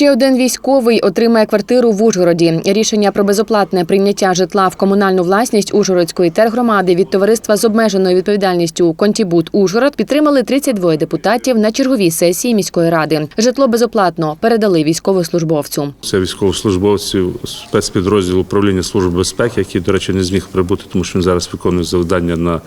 Ще один військовий отримає квартиру в Ужгороді. Рішення про безоплатне прийняття житла в комунальну власність Ужгородської тергромади від товариства з обмеженою відповідальністю Контібут Ужгород підтримали 32 депутатів на черговій сесії міської ради. Житло безоплатно передали військовослужбовцю. Це військовослужбовців спецпідрозділу управління служби безпеки, який, до речі, не зміг прибути, тому що він зараз виконує завдання на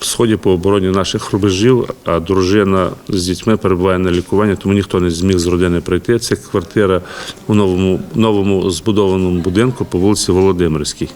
сході по обороні наших рубежів. А дружина з дітьми перебуває на лікуванні, тому ніхто не зміг з родини прийти. Це квартира у новому новому збудованому будинку по вулиці Володимирській.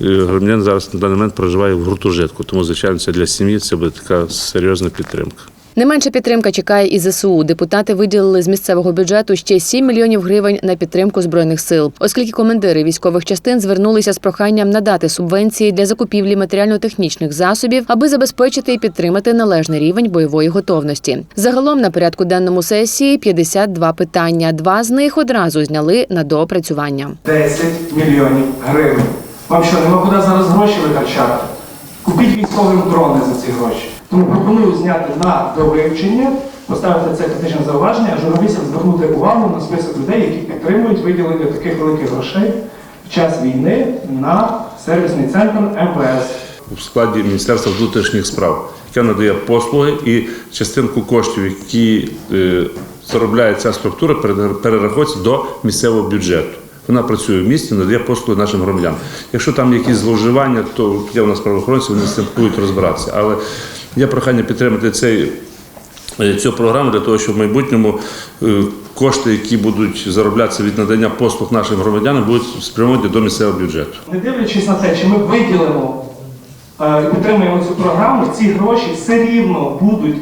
І Громадян зараз на даний момент проживає в гуртожитку, тому звичайно це для сім'ї це буде така серйозна підтримка. Не менша підтримка чекає і ЗСУ. Депутати виділили з місцевого бюджету ще 7 мільйонів гривень на підтримку збройних сил, оскільки командири військових частин звернулися з проханням надати субвенції для закупівлі матеріально-технічних засобів, аби забезпечити і підтримати належний рівень бойової готовності. Загалом на порядку денному сесії 52 питання. Два з них одразу зняли на доопрацювання. 10 мільйонів гривень. Вам що, нема куди зараз гроші витрачати? Купіть військовим дрони за ці гроші. Тому пропоную зняти на довивчення, поставити це критичне зауваження, а журналістам звернути увагу на список людей, які підтримують виділення таких великих грошей в час війни на сервісний центр МВС. у складі Міністерства внутрішніх справ, яке надає послуги і частинку коштів, які е, заробляє ця структура, пере- перераховується до місцевого бюджету. Вона працює в місті, надає послуги нашим громадянам. Якщо там якісь зловживання, то є у нас правоохоронці, вони з цим будуть розбиратися. Але є прохання підтримати цей е, цю програму для того, щоб в майбутньому е, кошти, які будуть зароблятися від надання послуг нашим громадянам, будуть спрямовані до місцевого бюджету. Не дивлячись на те, чи ми виділимо е, і підтримуємо цю програму, ці гроші все рівно будуть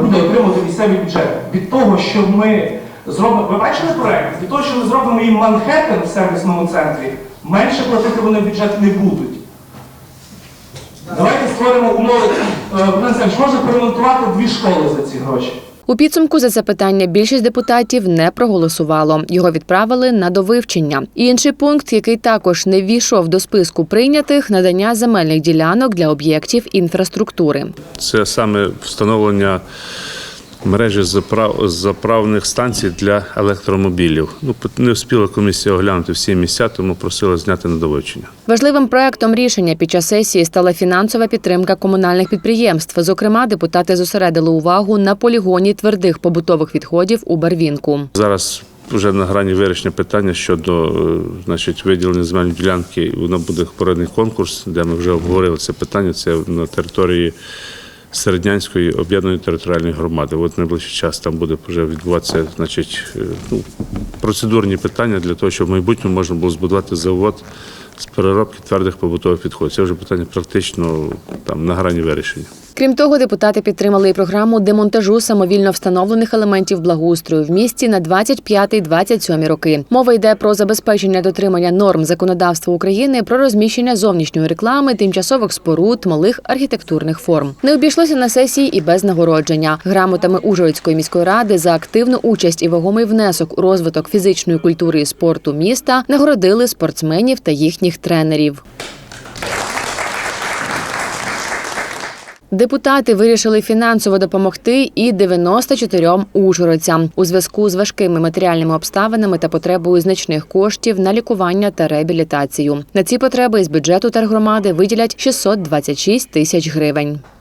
буде отримувати місцевий бюджет. Від того, що ми зробимо, ви бачили проект? Від того, що ми зробимо їм Манхеттен в сервісному центрі, менше платити вони в бюджет не будуть. Давайте створимо умови. Е, можна перемонтувати дві школи за ці гроші. У підсумку за це питання більшість депутатів не проголосувало. Його відправили на довивчення. Інший пункт, який також не ввійшов до списку прийнятих, надання земельних ділянок для об'єктів інфраструктури. Це саме встановлення мережі заправ... заправних станцій для електромобілів. Ну, не встигла комісія оглянути всі місця, тому просила зняти надовичення. Важливим проектом рішення під час сесії стала фінансова підтримка комунальних підприємств. Зокрема, депутати зосередили увагу на полігоні твердих побутових відходів у Барвінку. Зараз вже на грані вирішення питання щодо е, значить, виділення земельної ділянки. Воно буде порядний конкурс, де ми вже обговорили це питання. Це на території Середнянської об'єднаної територіальної громади. От найближчий час там буде вже відбуватися значить, е, ну, процедурні питання для того, щоб в майбутньому можна було збудувати завод з переробки твердих побутових підходів. Це вже питання практично там на грані вирішення. Крім того, депутати підтримали і програму демонтажу самовільно встановлених елементів благоустрою в місті на 25-27 роки. Мова йде про забезпечення дотримання норм законодавства України про розміщення зовнішньої реклами, тимчасових споруд, малих архітектурних форм. Не обійшлося на сесії і без нагородження. Грамотами Ужгородської міської ради за активну участь і вагомий внесок у розвиток фізичної культури і спорту міста нагородили спортсменів та їхніх тренерів. Депутати вирішили фінансово допомогти і 94 ужгородцям у зв'язку з важкими матеріальними обставинами та потребою значних коштів на лікування та реабілітацію. На ці потреби з бюджету тергромади виділять 626 тисяч гривень.